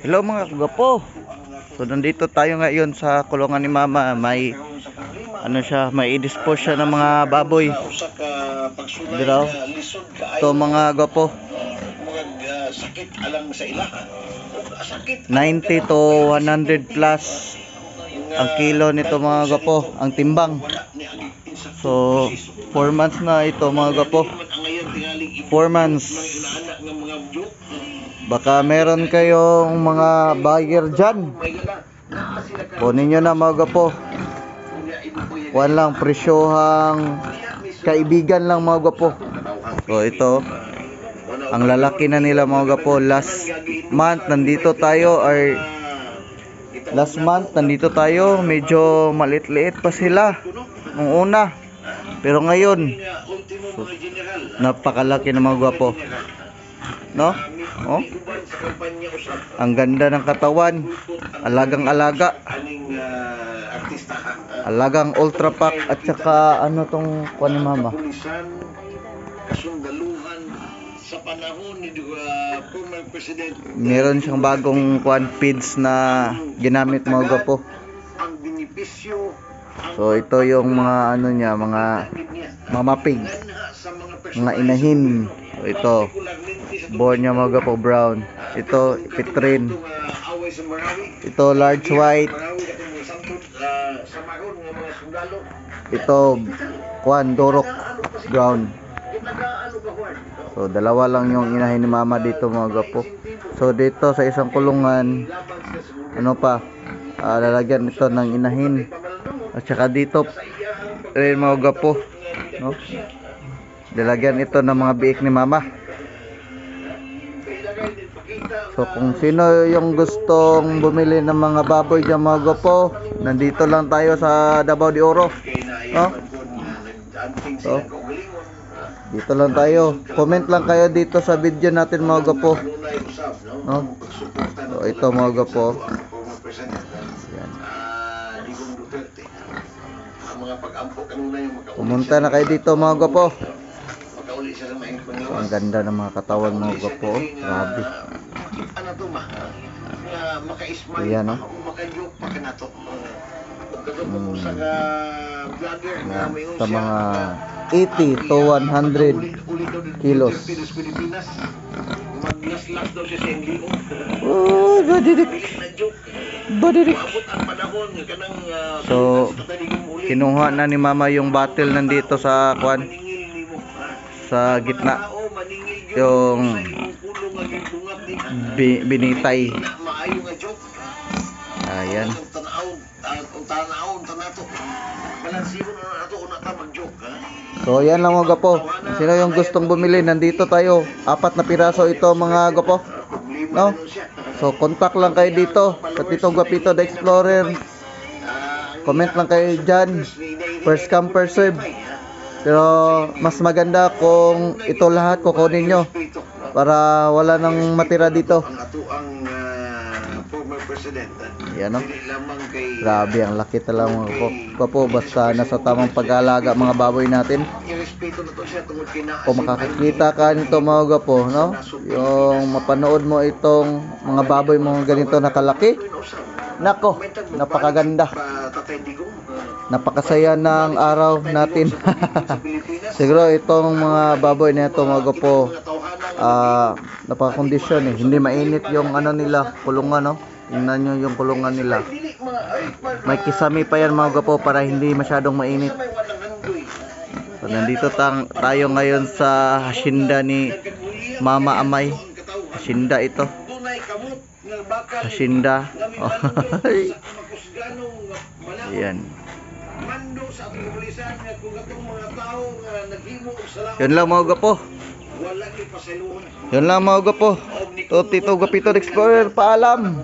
Hello mga kagapo. So nandito tayo ngayon sa kulungan ni Mama. May ano siya, may i-dispose siya ng mga baboy. Dito. Ito mga gapo, mga sakit alang sa ilaha ug sakit 90 to 100 plus ang kilo nito mga gapo, ang timbang. So 4 months na ito mga gapo. man ang ngayon tingaling ibo 4 months. mga inaanak nga mga joke Baka meron kayong mga buyer dyan. Kunin nyo na mga yan Kuhan lang, presyohang kaibigan lang mga gapo. So ito, ang lalaki na nila mga gapo. Last month, nandito tayo or last month, nandito tayo. Medyo maliit-liit pa sila. Nung una. Pero ngayon, napakalaki na mga gapo. No? Oh, ang ganda ng katawan. Alagang-alaga. Alagang ultra pack at saka ano tong kuha ni mama. sa panahon ni former President Meron siyang bagong kuan feeds na ginamit mga gapo. ang benepisyo So ito yung mga ano niya, mga pagkakit niya mama pig, ganha sa mga inahin. So ito, particularmente sa born niya mga gapo brown. Ito pitrin. uh, Ito large white. Uh, Ito kuan dorok brown. So dalawa lang yung inahin ni mama dito mga gapo. So dito sa isang kulungan, ano pa, ah, lalagyan ito ng inahin. At saka dito rin mga gapo. No? Lalagyan ito ng mga biik ni mama. So kung sino yung gustong bumili ng mga baboy dyan mga gapo, nandito lang tayo sa Davao de Oro. No? So, dito lang tayo. Comment lang kayo dito sa video natin mga gapo. No? So ito mga gapo. Yan. Mga Pumunta na kayo dito mga gapo. makauli siya sa panglawas. Ang ganda ng mga katawan mga gapo. Grabe. Ano to ma? Maka-smile, Ayan, no? maka-joke pa ka na to. Mm. mo sa ka vlogger may Sa mga 80 to 100 kilos. Maglas-las daw siya sa Engliho. Oh, na nga kanang uh, So. Kinuha na ni mama yung battle nandito sa kwan mo. sa gitna. Yung bi- binitay. Ayan. So yan lang mga gapo. Sino yung gustong bumili? Nandito tayo. Apat na piraso ito mga gapo. No? So contact lang kayo dito sa Tito Guapito the Explorer. Ah, Comment lang kayo dyan. First come first serve. Pero mas maganda kung ito lahat kukunin nyo para wala nang matira dito. Ah, ah, Yan no. Lamang kay Grabe ang laki talaga mga gapo. Gapo basta nasa tamang pag-aalaga mga baboy natin. Kung makakakita ka nito mga gapo, no? Yung mapanood mo itong mga baboy mga ganito nakalaki. Nako, napakaganda. Napakasaya ng araw natin. Siguro itong mga baboy na ito mga Mga tawhanan ah, napakakondisyon eh. Hindi mainit yung ano nila, kulungan no? Tingnan nyo yung kulungan nila. May kisami pa yan mga gapo para hindi masyadong mainit. So, nandito tang, tayo ngayon sa hasinda ni Mama Amay. Hasinda ito. Makusganong malawak. Yan. Yun lang mga gapo. Yun lang mga gapo. Og ni To Tito Gapito Explorer, paalam.